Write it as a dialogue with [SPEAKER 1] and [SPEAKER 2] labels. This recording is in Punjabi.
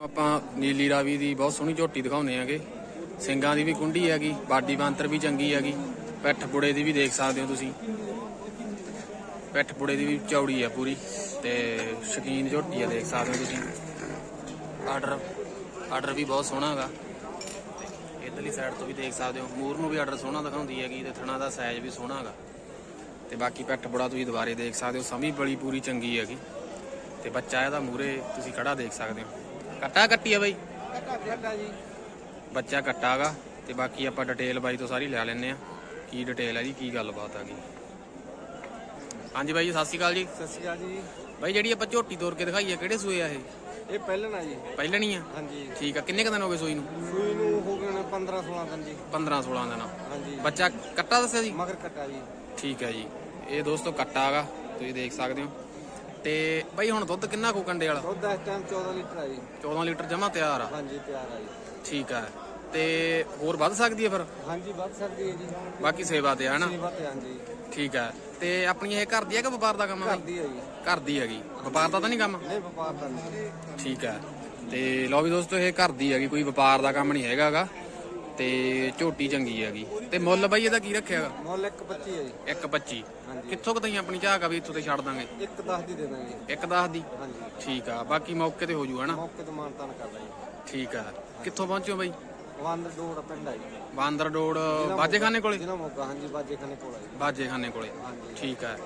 [SPEAKER 1] ਆਪਾਂ ਨੀਲੀ ਰਾਵੀ ਦੀ ਬਹੁਤ ਸੋਹਣੀ ਝੋਟੀ ਦਿਖਾਉਂਦੇ ਆਂਗੇ। ਸਿੰਘਾਂ ਦੀ ਵੀ ਕੁੰਡੀ ਹੈਗੀ, ਬਾਡੀ ਬਾਂਤਰ ਵੀ ਚੰਗੀ ਹੈਗੀ, ਪਿੱਠ ਪੁੜੇ ਦੀ ਵੀ ਦੇਖ ਸਕਦੇ ਹੋ ਤੁਸੀਂ। ਪਿੱਠ ਪੁੜੇ ਦੀ ਵੀ ਚੌੜੀ ਆ ਪੂਰੀ ਤੇ ਸ਼ਕੀਨ ਝੋਟੀ ਆ ਦੇਖ ਸਕਦੇ ਹੋ ਤੁਸੀਂ। ਆਰਡਰ ਆਰਡਰ ਵੀ ਬਹੁਤ ਸੋਹਣਾ ਹੈਗਾ। ਤੇ ਇਧਰਲੀ ਸਾਈਡ ਤੋਂ ਵੀ ਦੇਖ ਸਕਦੇ ਹੋ ਮੂਰ ਨੂੰ ਵੀ ਆਰਡਰ ਸੋਹਣਾ ਦਿਖਾਉਂਦੀ ਹੈਗੀ ਤੇ ਥਣਾ ਦਾ ਸਾਈਜ਼ ਵੀ ਸੋਹਣਾ ਹੈਗਾ। ਤੇ ਬਾਕੀ ਪਿੱਠ ਪੁੜਾ ਤੁਸੀਂ ਦੁਬਾਰੇ ਦੇਖ ਸਕਦੇ ਹੋ, ਸਮੀ ਬੜੀ ਪੂਰੀ ਚੰਗੀ ਹੈਗੀ। ਤੇ ਬੱਚਾ ਇਹਦਾ ਮੂਰੇ ਤੁਸੀਂ ਖੜਾ ਦੇਖ ਸਕਦੇ ਹੋ। ਕੱਟਾ ਕੱਟੀ ਆ ਬਾਈ?
[SPEAKER 2] ਕੱਟਾ ਜੀ।
[SPEAKER 1] ਬੱਚਾ ਕੱਟਾਗਾ ਤੇ ਬਾਕੀ ਆਪਾਂ ਡਿਟੇਲ ਬਾਈ ਤੋਂ ਸਾਰੀ ਲੈ ਲੈਣੇ ਆ। ਕੀ ਡਿਟੇਲ ਹੈ ਜੀ ਕੀ ਗੱਲਬਾਤ ਆ ਗਈ। ਹਾਂਜੀ ਬਾਈ ਜੀ ਸਤਿ ਸ਼੍ਰੀ ਅਕਾਲ ਜੀ।
[SPEAKER 2] ਸਤਿ ਸ਼੍ਰੀ ਅਕਾਲ ਜੀ।
[SPEAKER 1] ਬਾਈ ਜਿਹੜੀ ਆਪਾਂ ਝੋਟੀ ਤੋਰ ਕੇ ਦਿਖਾਈ ਆ ਕਿਹੜੇ ਸੂਏ ਆ ਇਹ?
[SPEAKER 2] ਇਹ ਪਹਿਲਾਂ ਨਾ ਜੀ।
[SPEAKER 1] ਪਹਿਲਣੀ ਆ?
[SPEAKER 2] ਹਾਂਜੀ।
[SPEAKER 1] ਠੀਕ ਆ ਕਿੰਨੇ ਕੁ ਦਿਨ ਹੋ ਗਏ ਸੂਈ ਨੂੰ?
[SPEAKER 2] ਸੂਈ ਨੂੰ ਹੋ ਗਏ ਨੇ 15 16 ਦਿਨ ਜੀ।
[SPEAKER 1] 15 16 ਦਿਨ।
[SPEAKER 2] ਹਾਂਜੀ।
[SPEAKER 1] ਬੱਚਾ ਕੱਟਾ ਦੱਸਿਆ ਜੀ?
[SPEAKER 2] ਮਗਰ ਕੱਟਾ ਜੀ।
[SPEAKER 1] ਠੀਕ ਹੈ ਜੀ। ਇਹ ਦੋਸਤੋ ਕੱਟਾ ਹੈਗਾ ਤੁਸੀਂ ਦੇਖ ਸਕਦੇ ਹੋ। ਤੇ ਬਾਈ ਹੁਣ ਦੁੱਧ ਕਿੰਨਾ ਕੋ ਕੰਡੇ ਵਾਲਾ?
[SPEAKER 2] ਦੁੱਧ ਇਸ ਟਾਈਮ 14 ਲੀਟਰ ਆ ਜੀ।
[SPEAKER 1] 14 ਲੀਟਰ ਜਮਾ ਤਿਆਰ ਆ।
[SPEAKER 2] ਹਾਂਜੀ ਤਿਆਰ ਆ ਜੀ।
[SPEAKER 1] ਠੀਕ ਆ। ਤੇ ਹੋਰ ਵੱਧ ਸਕਦੀ ਹੈ ਫਿਰ?
[SPEAKER 2] ਹਾਂਜੀ ਵੱਧ ਸਕਦੀ ਹੈ ਜੀ।
[SPEAKER 1] ਬਾਕੀ ਸੇਵਾ ਤੇ ਆ ਹਨਾ?
[SPEAKER 2] ਸੇਵਾ ਤੇ ਹਾਂਜੀ।
[SPEAKER 1] ਠੀਕ ਆ। ਤੇ ਆਪਣੀ ਇਹ ਘਰ ਦੀ ਹੈ ਕਿ ਵਪਾਰ ਦਾ ਕੰਮ ਆ?
[SPEAKER 2] ਕਰਦੀ ਹੈ ਜੀ।
[SPEAKER 1] ਘਰ ਦੀ ਹੈਗੀ। ਵਪਾਰ ਦਾ ਤਾਂ ਨਹੀਂ ਕੰਮ?
[SPEAKER 2] ਨਹੀਂ ਵਪਾਰ ਦਾ ਨਹੀਂ।
[SPEAKER 1] ਠੀਕ ਹੈ ਤੇ ਲਓ ਵੀ ਦੋਸਤੋ ਇਹ ਘਰ ਦੀ ਹੈਗੀ ਕੋਈ ਵਪਾਰ ਦਾ ਕੰਮ ਨਹੀਂ ਹੈਗਾਗਾ। ਤੇ ਝੋਟੀ ਚੰਗੀ ਹੈਗੀ। ਤੇ ਮੁੱਲ ਬਾਈ ਇਹਦਾ ਕੀ ਰੱਖਿਆਗਾ
[SPEAKER 2] ਮੁੱਲ ਇੱਕ 25 ਹੈ ਜੀ।
[SPEAKER 1] 1.25
[SPEAKER 2] ਹਾਂਜੀ।
[SPEAKER 1] ਕਿੱਥੋਂ ਕੁ ਤਾਈਂ ਆਪਣੀ ਝਾਕ ਆ ਵੀ ਇੱਥੋਂ ਤੇ ਛੱਡ ਦਾਂਗੇ?
[SPEAKER 2] ਇੱਕ 10 ਦੀ ਦੇ ਦਾਂਗੇ।
[SPEAKER 1] 1.10 ਦੀ?
[SPEAKER 2] ਹਾਂਜੀ।
[SPEAKER 1] ਠੀਕ ਆ ਬਾਕੀ ਮੌਕੇ ਤੇ ਹੋ ਜੂ ਹਨਾ?
[SPEAKER 2] ਮੌਕੇ ਤੇ ਮਾਨਤਾਨ ਕਰਦਾ ਜੀ
[SPEAKER 1] ਠੀਕ ਆ ਕਿੱਥੋਂ ਪਹੁੰਚਿਓ ਬਾਈ?
[SPEAKER 2] ਵੰਦ ਡੋੜ ਪਿੰਡ ਆ ਜੀ।
[SPEAKER 1] ਬਾਂਦਰ ਰੋਡ ਬਾਜੇਖਾਨੇ ਕੋਲੇ?
[SPEAKER 2] ਜਿਹਨਾਂ ਮੋਗਾ ਹਾਂਜੀ ਬਾਜੇ ਖਾਨੇ ਕੋਲ ਆ ਜੀ।
[SPEAKER 1] ਬਾਜੇਖਾਨੇ ਕੋਲੇ।
[SPEAKER 2] ਹਾਂਜੀ।
[SPEAKER 1] ਠੀਕ ਆ।